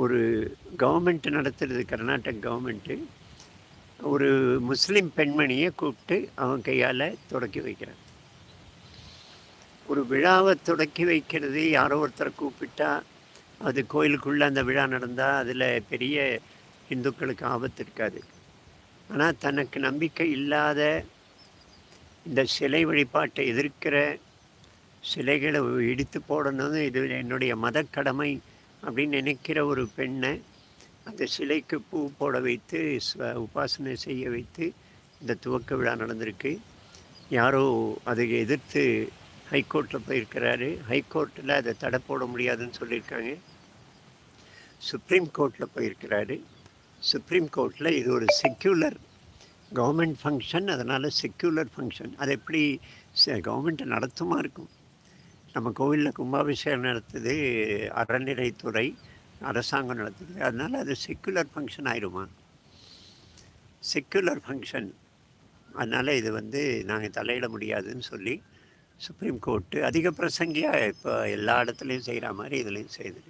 ஒரு கவர்மெண்ட் நடத்துறது கர்நாடக கவர்மெண்ட்டு ஒரு முஸ்லீம் பெண்மணியை கூப்பிட்டு அவன் கையால் தொடக்கி வைக்கிறான். ஒரு விழாவை தொடக்கி வைக்கிறது யாரோ ஒருத்தரை கூப்பிட்டா அது கோயிலுக்குள்ளே அந்த விழா நடந்தால் அதில் பெரிய இந்துக்களுக்கு ஆபத்து இருக்காது. ஆனால் தனக்கு நம்பிக்கை இல்லாத இந்த சிலை வழிபாட்டை எதிர்க்கிற சிலைகளை இடித்து போடணும் இது என்னுடைய மதக்கடமை. அப்படின்னு நினைக்கிற ஒரு பெண்ணை அந்த சிலைக்கு பூ போட வைத்து உபாசனை செய்ய வைத்து இந்த துவக்க விழா நடந்திருக்கு. யாரோ அதை எதிர்த்து ஹைகோர்ட்டில் போயிருக்கிறாரு. ஹைகோர்ட்டில் அதை தடை போட முடியாதுன்னு சொல்லியிருக்காங்க. சுப்ரீம் கோர்ட்டில் போயிருக்கிறாரு. சுப்ரீம் கோர்ட்டில் இது ஒரு செக்யூலர் கவர்மெண்ட் ஃபங்க்ஷன். அதனால் செக்யூலர் ஃபங்க்ஷன். அது எப்படி கவர்மெண்ட்டை நடத்துமா இருக்கும்? நம்ம கோவிலில் கும்பாபிஷேகம் நடத்துது அறநிலைத்துறை அரசாங்கம் நடத்துது. அதனால் அது செக்குலர் ஃபங்க்ஷன் ஆயிடுமா செக்குலர் ஃபங்க்ஷன் அதனால் இது வந்து நாங்கள் தலையிட முடியாதுன்னு சொல்லி சுப்ரீம் கோர்ட்டு அதிக பிரசங்கியாக இப்போ எல்லா இடத்துலையும் செய்கிற மாதிரி இதுலேயும் செய்யுது